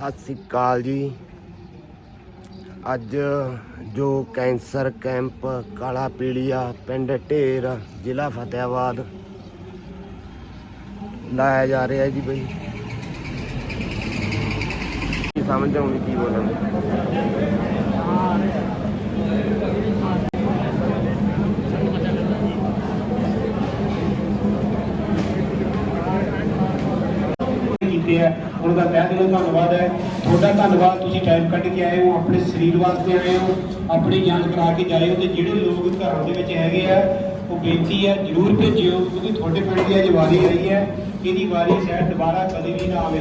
ਸਤਿ ਸ੍ਰੀ ਅਕਾਲ ਜੀ। ਅੱਜ ਜੋ ਕੈਂਸਰ ਕੈਂਪ ਕਾਲਾ ਪੀੜੀਆ ਪਿੰਡ ਢੇਰ, ਜ਼ਿਲ੍ਹਾ ਫਤਿਆਬਾਦ ਲਾਇਆ ਜਾ ਰਿਹਾ ਜੀ ਬਈ। ਸਮਝ ਆਉਣੀ ਕੀ ਬੋਲਾਂ ਕੀਤੇ ਹੈ। ਉਹਨਾਂ ਦਾ ਤਹਿ ਦਿਲੋਂ ਧੰਨਵਾਦ ਹੈ। ਤੁਹਾਡਾ ਧੰਨਵਾਦ ਤੁਸੀਂ ਟਾਈਮ ਕੱਢ ਕੇ ਆਏ ਹੋ, ਆਪਣੇ ਸਰੀਰ ਵਾਸਤੇ ਆਏ ਹੋ, ਆਪਣੀ ਜਾਂਚ ਕਰਾ ਕੇ ਜਾਏ ਹੋ ਤੇ ਜਿਹੜੇ ਲੋਕ ਘਰਾਂ ਦੇ ਵਿੱਚ ਹੈਗੇ ਆ, ਉਹ ਬੇਨਤੀ ਹੈ ਜਰੂਰ ਭੇਜਿਓ, ਕਿਉਂਕਿ ਤੁਹਾਡੇ ਪਿੰਡ ਦੀ ਅੱਜ ਵਾਰੀ ਆਈ ਹੈ, ਇਹਦੀ ਵਾਰੀ ਸ਼ਾਇਦ ਦੁਬਾਰਾ ਕਦੇ ਵੀ ਨਾ ਆਵੇ।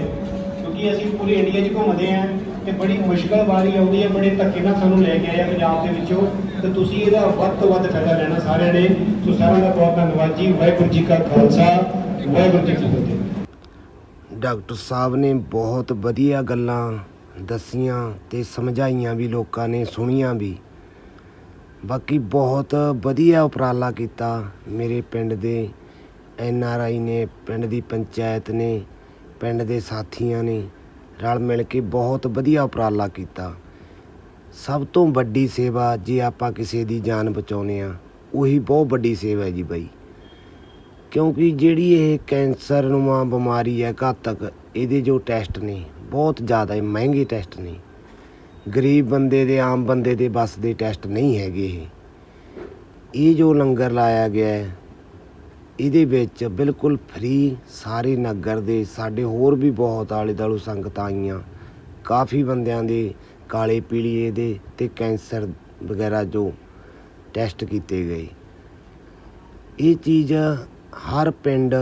ਕਿਉਂਕਿ ਅਸੀਂ ਪੂਰੇ ਇੰਡੀਆ 'ਚ ਘੁੰਮਦੇ ਆਂ ਤੇ ਬੜੀ ਮੁਸ਼ਕਲ ਵਾਰੀ ਆਉਂਦੀ ਹੈ, ਬੜੇ ਧੱਕੇ ਨਾਲ ਸਾਨੂੰ ਲੈ ਕੇ ਆਇਆ ਪੰਜਾਬ ਦੇ ਵਿੱਚੋਂ। ਤੇ ਤੁਸੀਂ ਇਹਦਾ ਵੱਧ ਤੋਂ ਵੱਧ ਫਾਇਦਾ ਲੈਣਾ ਸਾਰਿਆਂ ਨੇ। ਸੋ ਸਾਰਿਆਂ ਦਾ ਬਹੁਤ ਧੰਨਵਾਦ ਜੀ। ਵਾਹਿਗੁਰੂ ਜੀ ਕਾ ਖਾਲਸਾ, ਵਾਹਿਗੁਰੂ ਜੀ ਕੀ ਫਤਿਹ। ਡਾਕਟਰ ਸਾਹਿਬ ਨੇ ਬਹੁਤ ਵਧੀਆ ਗੱਲਾਂ ਦੱਸੀਆਂ ਤੇ ਸਮਝਾਈਆਂ ਵੀ, ਲੋਕਾਂ ਨੇ ਸੁਣੀਆਂ ਵੀ। ਬਾਕੀ ਬਹੁਤ ਵਧੀਆ ਉਪਰਾਲਾ ਕੀਤਾ ਮੇਰੇ ਪਿੰਡ ਦੇ ਐਨ ਆਰ ਆਈ ਨੇ, ਪਿੰਡ ਦੀ ਪੰਚਾਇਤ ਨੇ, ਪਿੰਡ ਦੇ ਸਾਥੀਆਂ ਨੇ, ਰਲ ਮਿਲ ਕੇ ਬਹੁਤ ਵਧੀਆ ਉਪਰਾਲਾ ਕੀਤਾ। ਸਭ ਤੋਂ ਵੱਡੀ ਸੇਵਾ ਜੇ ਆਪਾਂ ਕਿਸੇ ਦੀ ਜਾਨ ਬਚਾਉਨੇ ਆ ਉਹੀ ਬਹੁਤ ਵੱਡੀ ਸੇਵਾ ਹੈ ਜੀ ਬਾਈ। ਕਿਉਂਕਿ ਜਿਹੜੀ ਇਹ ਕੈਂਸਰ ਨੂੰਆ ਬਿਮਾਰੀ ਹੈ ਘਾਤਕ, ਇਹਦੇ ਜੋ ਟੈਸਟ ਨੇ, ਬਹੁਤ ਜ਼ਿਆਦਾ ਮਹਿੰਗੇ ਟੈਸਟ ਨੇ। ਗਰੀਬ ਬੰਦੇ ਦੇ, ਆਮ ਬੰਦੇ ਦੇ ਬਸ ਦੇ ਟੈਸਟ ਨਹੀਂ ਹੈਗੇ ਇਹ। ਇਹ ਜੋ ਲੰਗਰ ਲਾਇਆ ਗਿਆ ਹੈ, ਇਹਦੇ ਵਿੱਚ ਬਿਲਕੁਲ ਫ੍ਰੀ ਸਾਰੇ ਨਗਰ ਦੇ, ਸਾਡੇ ਹੋਰ ਵੀ ਬਹੁਤ ਆਲੇ ਦੁਆਲੇ ਸੰਗਤਾਂ ਆਈਆਂ। ਕਾਫੀ ਬੰਦਿਆਂ ਦੇ ਕਾਲੇ ਪੀਲੀਏ ਦੇ ਤੇ ਕੈਂਸਰ ਵਗੈਰਾ ਜੋ ਟੈਸਟ ਕੀਤੇ ਗਏ। ਇਹ ਚੀਜ਼ ਹਰ ਪਿੰਡ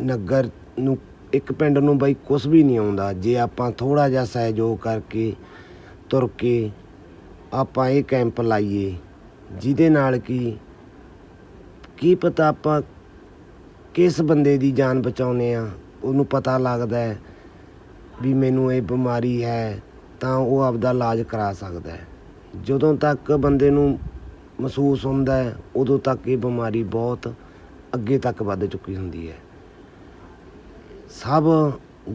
ਨਗਰ ਨੂੰ, ਇੱਕ ਪਿੰਡ ਨੂੰ ਬਾਈ ਕੁਝ ਵੀ ਨਹੀਂ ਆਉਂਦਾ। ਜੇ ਆਪਾਂ ਥੋੜਾ ਜਿਹਾ ਸਹਿਯੋਗ ਕਰਕੇ ਤੁਰ ਕੇ ਆਪਾਂ ਇਹ ਕੈਂਪ ਲਾਈਏ, ਜਿਹਦੇ ਨਾਲ ਕੀ ਕੀ ਪਤਾ ਆਪਾਂ ਕਿਸ ਬੰਦੇ ਦੀ ਜਾਨ ਬਚਾਉਨੇ ਆ ਉਹਨੂੰ ਪਤਾ ਲੱਗਦਾ ਹੈ ਵੀ ਮੈਨੂੰ ਇਹ ਬਿਮਾਰੀ ਹੈ, ਤਾਂ ਉਹ ਆਪਦਾ ਇਲਾਜ ਕਰਾ ਸਕਦਾ ਹੈ। ਜਦੋਂ ਤੱਕ ਬੰਦੇ ਨੂੰ ਮਹਿਸੂਸ ਹੁੰਦਾ ਹੈ, ਉਦੋਂ ਤੱਕ ਇਹ ਬਿਮਾਰੀ ਬਹੁਤ ਅੱਗੇ ਤੱਕ ਵੱਧ ਚੁੱਕੀ ਹੁੰਦੀ ਹੈ। ਸਭ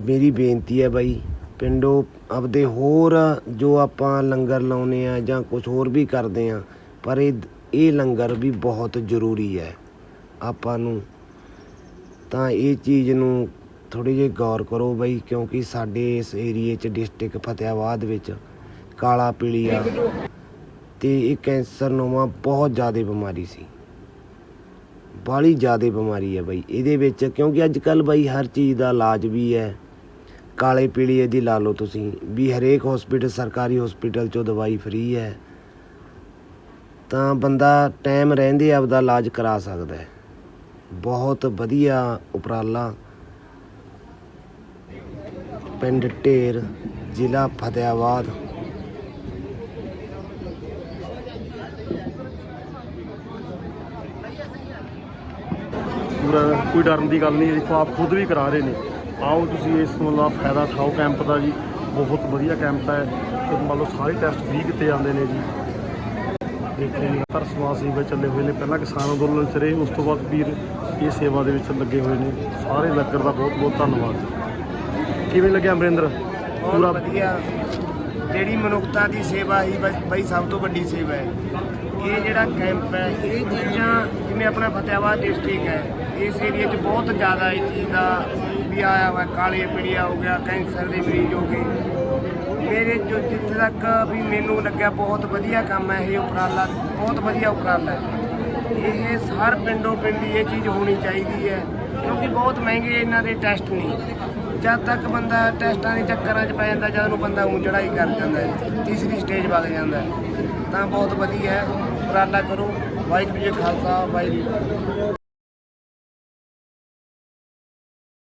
ਮੇਰੀ ਬੇਨਤੀ ਹੈ ਬਾਈ, ਪਿੰਡੋਂ ਆਪਦੇ ਹੋਰ ਜੋ ਆਪਾਂ ਲੰਗਰ ਲਾਉਨੇ ਆ ਜਾਂ ਕੁਝ ਹੋਰ ਵੀ ਕਰਦੇ ਆ ਪਰ ਇਹ ਇਹ ਲੰਗਰ ਵੀ ਬਹੁਤ ਜ਼ਰੂਰੀ ਹੈ। ਆਪਾਂ ਨੂੰ ਤਾਂ ਇਹ ਚੀਜ਼ ਨੂੰ ਥੋੜੀ ਜਿਹੀ ਗੌਰ ਕਰੋ ਬਈ, ਕਿਉਂਕਿ ਸਾਡੇ ਇਸ ਏਰੀਏ 'ਚ ਡਿਸਟ੍ਰਿਕਟ ਫਤਿਆਬਾਦ ਵਿੱਚ ਕਾਲਾ ਪੀਲੀਆ ਤੇ ਇਹ ਕੈਂਸਰ ਨੋਵਾ ਬਹੁਤ ਜ਼ਿਆਦਾ ਬਿਮਾਰੀ ਸੀ। ਬਾਲੀ ਜ਼ਿਆਦਾ ਬਿਮਾਰੀ ਹੈ ਬਾਈ। ਇਹਦੇ ਵਿੱਚ ਕਿਉਂਕਿ ਅੱਜ ਕੱਲ ਬਾਈ ਹਰ ਚੀਜ਼ ਦਾ ਇਲਾਜ ਵੀ ਹੈ। ਕਾਲੇ ਪੀਲੀਏ ਦੀ ਲਾ ਲਓ ਤੁਸੀਂ ਵੀ ਹਰੇਕ ਹਸਪੀਟਲ ਸਰਕਾਰੀ ਹਸਪੀਟਲ ਚੋਂ ਦਵਾਈ ਫ੍ਰੀ ਹੈ। ਤਾਂ ਬੰਦਾ ਟਾਈਮ ਰਹਿੰਦੇ ਆਪਦਾ ਇਲਾਜ ਕਰਾ ਸਕਦਾ ਹੈ। ਬਹੁਤ ਵਧੀਆ ਉਪਰਾਲਾ। ਪਿੰਡ ਢੇਰ, ਜ਼ਿਲ੍ਹਾ ਫਤਿਆਬਾਦ ਪੂਰਾ ਕੋਈ ਡਰਨ ਦੀ ਗੱਲ ਨਹੀਂ। ਦੇਖੋ ਆਪ ਖੁਦ ਵੀ ਕਰਾ ਰਹੇ ਨੇ। ਆਓ ਤੁਸੀਂ ਇਸ ਦਾ ਫਾਇਦਾ ਉਠਾਓ ਕੈਂਪ ਦਾ ਜੀ। ਬਹੁਤ ਵਧੀਆ ਕੈਂਪ ਹੈ। ਤੇ ਮੰਨ ਲਓ ਸਾਰੇ ਟੈਸਟ ਫ੍ਰੀ ਕੀਤੇ ਜਾਂਦੇ ਨੇ ਜੀ। ਦੇਖੋ ਲਗਾਤਾਰ ਸਮਾਜ ਸੇਵਾ ਚੱਲੇ ਹੋਏ ਨੇ। ਪਹਿਲਾਂ ਕਿਸਾਨ ਅੰਦੋਲਨ ਚ ਰਹੇ ਉਸ ਤੋਂ ਬਾਅਦ ਵੀਰ ਇਹ ਸੇਵਾ ਦੇ ਵਿੱਚ ਲੱਗੇ ਹੋਏ ਨੇ। ਸਾਰੇ ਨਗਰ ਦਾ ਬਹੁਤ ਬਹੁਤ ਧੰਨਵਾਦ। ਕਿਵੇਂ ਲੱਗਿਆ ਅਮਰਿੰਦਰ? ਪੂਰਾ ਵਧੀਆ। ਜਿਹੜੀ ਮਨੁੱਖਤਾ ਦੀ ਸੇਵਾ ਹੀ ਬਈ ਸਭ ਤੋਂ ਵੱਡੀ ਸੇਵਾ ਹੈ। ਇਹ ਜਿਹੜਾ ਕੈਂਪ ਹੈ ਇਹ ਚੀਜ਼ਾਂ ਜਿਵੇਂ ਆਪਣਾ ਫਤਿਆਬਾਦ ਡਿਸਟ੍ਰਿਕਟ ਹੈ ਇਸ ਏਰੀਆ 'ਚ ਬਹੁਤ ਜ਼ਿਆਦਾ ਇਹ ਚੀਜ਼ ਦਾ ਵੀ ਆਇਆ ਹੋਇਆ, ਕਾਲੇ ਪੀੜੀਆ ਹੋ ਗਿਆ, ਕੈਂਸਰ ਦੇ ਮਰੀਜ਼ ਹੋ ਗਏ। ਮੇਰੇ ਜੋ ਜਿੱਥੇ ਤੱਕ ਵੀ ਮੈਨੂੰ ਲੱਗਿਆ ਬਹੁਤ ਵਧੀਆ ਕੰਮ ਹੈ ਇਹ ਉਪਰਾਲਾ, ਬਹੁਤ ਵਧੀਆ ਉਪਰਾਲਾ ਹੈ। ਇਹ ਹਰ ਪਿੰਡੋਂ ਪਿੰਡੀ ਇਹ ਚੀਜ਼ ਹੋਣੀ ਚਾਹੀਦੀ ਹੈ, ਕਿਉਂਕਿ ਬਹੁਤ ਮਹਿੰਗੇ ਇਹਨਾਂ ਦੇ ਟੈਸਟ ਨੇ। ਜਦ ਤੱਕ ਬੰਦਾ ਟੈਸਟਾਂ ਦੇ ਚੱਕਰਾਂ 'ਚ ਪੈ ਜਾਂਦਾ, ਜਦ ਨੂੰ ਬੰਦਾ ਉਂ ਚੜਾਈ ਕਰ ਜਾਂਦਾ ਹੈ, ਤੀਸਰੀ ਸਟੇਜ ਵਗ ਜਾਂਦਾ ਹੈ। ਤਾਂ ਬਹੁਤ ਵਧੀਆ ਹੈ, ਉਪਰਾਲਾ ਕਰੋ। ਵਾਹਿਗੁਰੂ ਜੀ ਖਾਲਸਾ, ਵਾਹਿਗੁਰੂ